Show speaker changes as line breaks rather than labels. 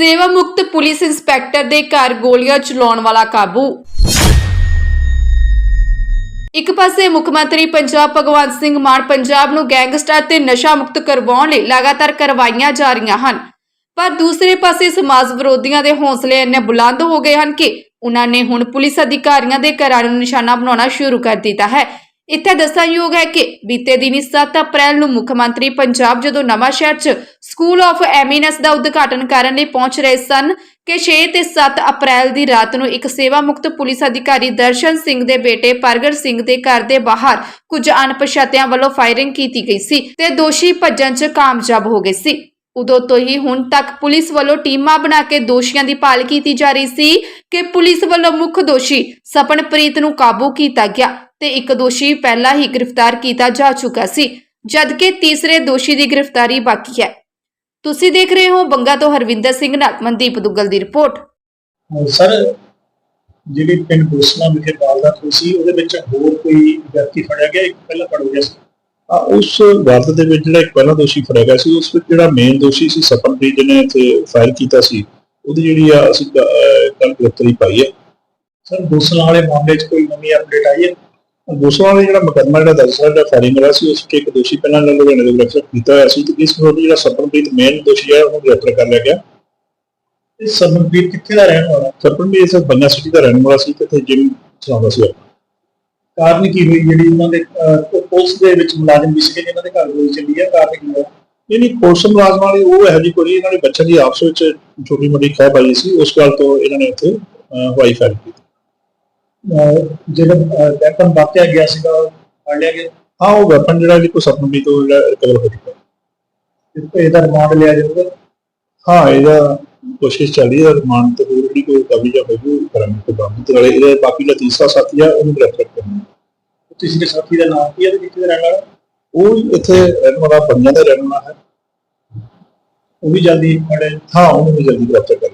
ਸੇਵਾ ਮੁਕਤ police inspector ਦੇ ਘਰ ਗੋਲੀਆਂ ਚਲਾਉਣ ਵਾਲਾ ਕਾਬੂ। ਇੱਕ ਪਾਸੇ ਮੁੱਖ ਮੰਤਰੀ ਪੰਜਾਬ ਭਗਵੰਤ ਸਿੰਘ ਮਾਨ ਪੰਜਾਬ ਨੂੰ ਗੈਂਗਸਟਰ ਤੇ ਨਸ਼ਾ ਮੁਕਤ ਕਰਵਾਉਣ ਲਈ ਲਗਾਤਾਰ ਕਰਵਾਈਆਂ ਜਾ ਰਹੀਆਂ ਹਨ। ਪਰ ਦੂਸਰੇ ਪਾਸੇ ਸਮਾਜ ਵਿਰੋਧੀਆਂ ਦੇ ਹੌਸਲੇ ਇੰਨੇ ਬੁਲੰਦ ਹੋ ਗਏ ਹਨ ਕਿ ਉਹਨਾਂ ਨੇ ਹੁਣ ਪੁਲਿਸ ਅਧਿਕਾਰੀਆਂ ਦੇ ਘਰਾਂ ਨੂੰ ਨਿਸ਼ਾਨਾ ਬਣਾਉਣਾ ਸ਼ੁਰੂ ਕਰ ਦਿੱਤਾ ਹੈ। ਇੱਥੇ ਦੱਸਣਯੋਗ ਹੈ ਕਿ ਬੀਤੇ ਦਿਨੀ 7 ਅਪ੍ਰੈਲ ਨੂੰ ਮੁੱਖ ਮੰਤਰੀ ਪੰਜਾਬ ਜਦੋਂ ਨਵਾਂ ਸ਼ਹਿਰ 'ਚ ਸਕੂਲ ਆਫ ਐਮੀਨੈਂਸ ਦਾ ਉਦਘਾਟਨ ਕਰਨ ਲਈ ਪਹੁੰਚ ਰਹੇ ਸਨ ਕਿ 6 ਤੇ 7 ਅਪ੍ਰੈਲ ਦੀ ਰਾਤ ਨੂੰ ਇੱਕ ਸੇਵਾ ਮੁਕਤ ਪੁਲਿਸ ਅਧਿਕਾਰੀ ਦਰਸ਼ਨ ਸਿੰਘ ਦੇ ਬੇਟੇ ਪ੍ਰਗਟ ਸਿੰਘ ਦੇ ਘਰ ਦੇ ਬਾਹਰ ਕੁਝ ਅਣਪਛਾਤਿਆਂ ਵੱਲੋਂ ਫਾਇਰਿੰਗ ਕੀਤੀ ਗਈ ਸੀ ਤੇ ਦੋਸ਼ੀ ਭੱਜਣ 'ਚ ਕਾਮਯਾਬ ਹੋ ਗਏ ਸੀ। ਉਦੋਂ ਤੋਂ ਹੀ ਹੁਣ ਤੱਕ ਪੁਲਿਸ ਵੱਲੋਂ ਟੀਮਾਂ ਬਣਾ ਕੇ ਦੋਸ਼ੀਆਂ ਦੀ ਭਾਲ ਕੀਤੀ ਜਾ ਰਹੀ ਸੀ ਕਿ ਪੁਲਿਸ ਵੱਲੋਂ ਮੁੱਖ ਦੋਸ਼ੀ ਸਪਨਪ੍ਰੀਤ ਨੂੰ ਕਾਬੂ ਕੀਤਾ ਗਿਆ ਤੇ ਇੱਕ ਦੋਸ਼ੀ ਪਹਿਲਾਂ ਹੀ ਗ੍ਰਿਫਤਾਰ ਕੀਤਾ ਜਾ ਚੁੱਕਾ ਸੀ, ਜਦਕਿ ਤੀਸਰੇ ਦੋਸ਼ੀ ਦੀ ਗ੍ਰਿਫਤਾਰੀ ਬਾਕੀ ਹੈ। ਤੁਸੀਂ ਦੇਖ ਰਹੇ ਹੋ ਬੰਗਾ ਤੋਂ ਹਰਵਿੰਦਰ ਸਿੰਘ ਨਾਲ ਮਨਦੀਪ ਦੁੱਗਲ ਦੀ ਰਿਪੋਰਟ।
ਸਰ, ਜਿਹੜੀ ਪਿੰਡ ਬੋਸਨਾ ਵਿਖੇ ਵਾਰਦਾਤ ਹੋਈ ਸੀ, ਉਹਦੇ ਵਿੱਚ ਹੋਰ ਕੋਈ ਵਿਅਕਤੀ ਫੜਿਆ ਗਿਆ ਇੱਕ ਪਹਿਲਾਂ ਫੜ ਗਿਆ ਸੀ?
ਉਸ ਵਾਰਦਾਤ ਦੇ ਵਿੱਚ ਜਿਹੜਾ ਇੱਕ ਪਹਿਲਾ ਦੋਸ਼ੀ ਫੜਿਆ ਗਿਆ ਸੀ ਉਸ ਵਿੱਚ ਜਿਹੜਾ ਮੇਨ ਦੋਸ਼ੀ ਸੀ ਸਪਨਪ੍ਰੀਤ ਜਿਹਨੇ ਇੱਥੇ ਫਾਇਰ ਕੀਤਾ ਸੀ ਉਹਦੀ ਜਿਹੜੀ ਆ ਅਸੀਂ ਕੱਲ ਗ੍ਰਿਫਤਾਰੀ ਪਾਈ ਹੈ।
ਸਰ ਬੋਸਨਾ ਵਾਲੇ ਮਾਮਲੇ 'ਚ ਕੋਈ ਨਵੀਂ ਅਪਡੇਟ ਆਈ ਹੈ?
ਦੋਸਤਾਂ ਵਾਲੇ ਜਿਹੜਾ ਮੁਕੱਦਮਾ ਜਿਹੜਾ ਦਰਜ ਹੋਇਆ ਜਿਹੜਾ ਫਾਇਰਿੰਗ ਵਾਲਾ ਸੀ ਉਸ 'ਚ ਇੱਕ ਦੋਸ਼ੀ ਪਹਿਲਾਂ ਲੁਧਿਆਣੇ ਦੇ ਗ੍ਰਿਫਤਾਰ ਕੀਤਾ ਹੋਇਆ ਸੀ ਤੇ ਇਸ ਵਿਰੁੱਧ ਜਿਹੜਾ ਸਪਨਪ੍ਰੀਤ ਮੇਨ ਦੋਸ਼ੀ ਹੈ ਉਹਨੂੰ ਗ੍ਰਿਫਤਾਰ ਕਰ ਲਿਆ ਗਿਆ।
ਇਹ ਸਬਨਪ੍ਰੀਤ ਕਿੱਥੇ ਦਾ ਰਹਿਣ ਵਾਲਾ?
ਸਪਨਪ੍ਰੀਤ ਇਸ ਬੰਗਾ ਸਿਟੀ ਦਾ ਰਹਿਣ ਵਾਲਾ ਸੀ ਤੇ ਜਿਮ ਚਲਾਉਂਦਾ ਸੀ ਆਪਣਾ।
ਕਾਰਨ ਕੀ ਹੋਈ? ਜਿਹੜੀ ਉਹਨਾਂ ਦੇ ਪੁਲਿਸ ਦੇ ਵਿੱਚ ਮੁਲਾਜ਼ਮ ਵੀ ਸੀਗੇ, ਜਿਨ੍ਹਾਂ ਦੇ ਘਰ ਗੋਲੀ ਚੱਲੀ ਹੈ ਕਾਰਨ ਕੀ ਹੋਇਆ?
ਇਹ ਨਹੀਂ, ਪੁਲਿਸ ਮੁਲਾਜ਼ਮਾਂ ਵਾਲੀ, ਉਹ ਇਹੋ ਜਿਹੀ ਕੋਈ ਇਹਨਾਂ ਦੇ ਬੱਚਿਆਂ ਦੀ ਆਪਸ ਵਿੱਚ ਛੋਟੀ ਮੋਟੀ ਖਹਿ ਪਾਈ ਸੀ। ਉਸ ਗੱਲ ਤੋਂ ਇਹਨਾਂ ਨੇ ਉੱਥੇ ਹਵਾਈ ਫਾਇਰ ਕੀਤੀ।
ਜਿਹੜਾ ਵੈਪਨ ਵਾਕਿਆ ਗਿਆ ਸੀਗਾ ਫੜ ਲਿਆ ਗਿਆ।
ਹਾਂ, ਉਹ ਵੈਪਨ ਜਿਹੜਾ ਜੀ ਕੋ ਸਪਨਪ੍ਰੀਤ ਤੋਂ ਜਿਹੜਾ ਰਿਕਵਰ ਹੋ ਚੁੱਕਾ।
ਤੇ ਇਹਦਾ ਰਿਮਾਂਡ ਲਿਆ ਜਾਊਗਾ।
ਹਾਂ, ਇਹਦਾ ਕੋਸ਼ਿਸ਼ ਚੱਲ ਰਹੀ ਹੈ ਰਿਮਾਂਡ ਤੇ ਹੋਰ ਵੀ ਕੋਈ ਕਵੀ ਜਾਂ ਹੋਊ ਕਰਾਂਗੇ ਤੇ ਬਾਕੀ ਤੇ ਵਾਲੇ ਬਾਕੀ ਦਾ ਤੀਸਰਾ ਸਾਥੀ ਆ, ਉਹਨੂੰ ਗ੍ਰਿਫਤਾਰ ਕਰਨਾ
ਤੀਸਰੇ ਸਾਥੀ ਦਾ ਨਾਮ ਕੀ ਹੈ ਤੇ ਕਿੱਥੇ ਦਾ ਰਹਿਣ ਵਾਲਾ?
ਉਹ ਇੱਥੇ ਰਹਿਣ ਵਾਲਾ ਬੰਗਾਂ ਦਾ ਰਹਿਣ ਵਾਲਾ ਹੈ।
ਉਹ ਵੀ ਜਲਦੀ ਫੜੇ
ਹਾਂ ਉਹਨੂੰ ਵੀ ਜਲਦੀ ਗ੍ਰਿਫਤਾਰ ਕਰ